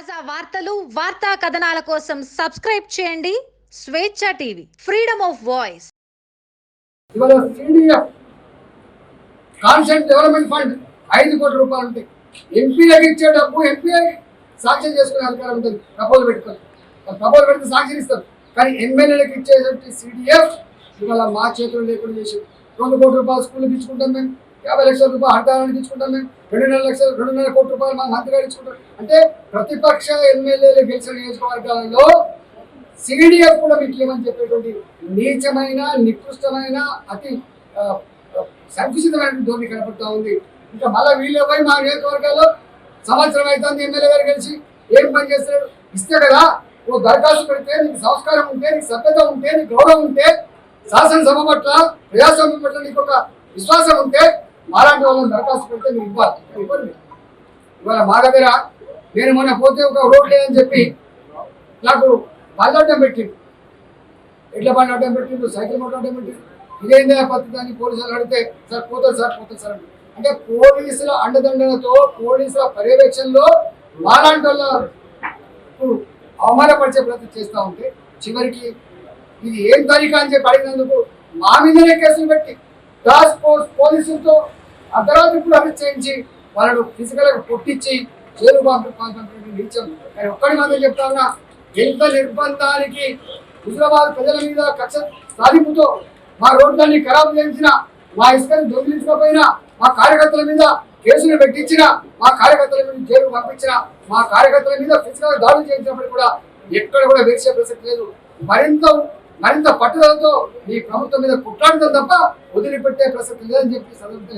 తాజా వార్తలు వార్తా కథనాల కోసం సబ్స్క్రైబ్ చేయండి. Swecha TV freedom of voice. ఇవాళ సిడిఎఫ్ కాన్సెంట్ డెవలప్మెంట్ ఫండ్ ఐదు కోట్ల రూపాయలు ఉంటాయి ఎంపీలకు ఇచ్చే డబ్బు ఎంపీ సాక్ష్యం చేసుకునే అధికారం ఉంటుంది. ప్రపోజల్ పెట్టుకోవాలి ప్రపోజల్ పెడితే సాక్ష్యం ఇస్తారు. కానీ ఎమ్మెల్యేలకు ఇచ్చేటువంటి సిడిఎఫ్ ఇవాళ మా చేతులు లేకుండా చేసి రెండు కోట్ల రూపాయలు స్కూల్కి ఇచ్చుకుంటాం మేము. యాభై లక్షల రూపాయలు హరితారానికి ఇచ్చుకుంటాం మేము. రెండున్నర లక్షలు రెండున్నర కోట్ల రూపాయలు మా మంత్రి గారు ఇచ్చుకుంటాం అంటే ప్రతిపక్ష ఎమ్మెల్యేలు గెలిచిన నియోజకవర్గాలలో సిడిఎఫ్ కూడా మీకు ఏమని చెప్పేటువంటి నీచమైన నికృష్టమైన అతి సంకుచితమైన ధోరణి కనపడుతూ ఉంది. ఇంకా మళ్ళీ వీళ్ళు పోయి మా నియోజకవర్గాల్లో సంవత్సరం అవుతుంది ఎమ్మెల్యే గారు కలిసి ఏం పని చేస్తారు? ఇస్తే కదా ఓ దరఖాస్తు పెడితే నీకు సంస్కారం ఉంటే నీకు సభ్యత ఉంటే నీకు గౌరవం ఉంటే శాసనసభ పట్ల ప్రజాస్వామ్యం పట్ల నీకు ఒక విశ్వాసం ఉంటే మాలాంటి వాళ్ళని దరఖాస్తు పెడితే మీరు ఇవ్వాలి. ఇవాళ మా దగ్గర నేను మొన్న పోతే ఒక రోడ్ లేదని చెప్పి నాకు బండి అడ్డం పెట్టిండు. ఎట్ల బండి అడ్డం పెట్టిండు సైకిల్ మొట్ట అడ్డం పెట్టిండు. ఇదేందా పద్ధతి అని పోలీసులు అడిగితే సార్ పోతుంది సార్ పోతుంది సార్ అంటే పోలీసుల అండదండలతో పోలీసుల పర్యవేక్షణలో మాలాంటి వాళ్ళ అవమానపరిచే ప్రయత్నం చేస్తూ ఉంటే చివరికి ఇది ఏం తరీకా అని చెప్పి అడిగినందుకు మా మీదనే కేసులు పెట్టి టాస్క్ ఫోర్స్ పోలీసులతో అర్ధరాత్రి ఇప్పుడు అరెస్ట్ చేయించి వాళ్ళను ఫిజికల్గా కొట్టించి జైలు కానీ ఒక్కడి మాత్రం చెప్తానన్నా ఎంత నిర్బంధానికి హుజరాబాద్ ప్రజల మీద కక్ష సాధింపుతో మా రోడ్లన్నీ ఖరాబ్ చేయించిన మా ఇసుకని దొంగిలించకపోయినా మా కార్యకర్తల మీద కేసులు పెట్టించిన మా కార్యకర్తల మీద జైలు పంపించిన మా కార్యకర్తల మీద ఫిజికల్ దాడులు చేయించినప్పుడు కూడా ఎక్కడ కూడా వేసే ప్రసక్తి లేదు. మరింత మరింత పట్టుదలతో ఈ ప్రభుత్వం మీద కుట్రాడతాం తప్ప వదిలిపెట్టే ప్రసక్తి లేదని చెప్పి సందర్భంగా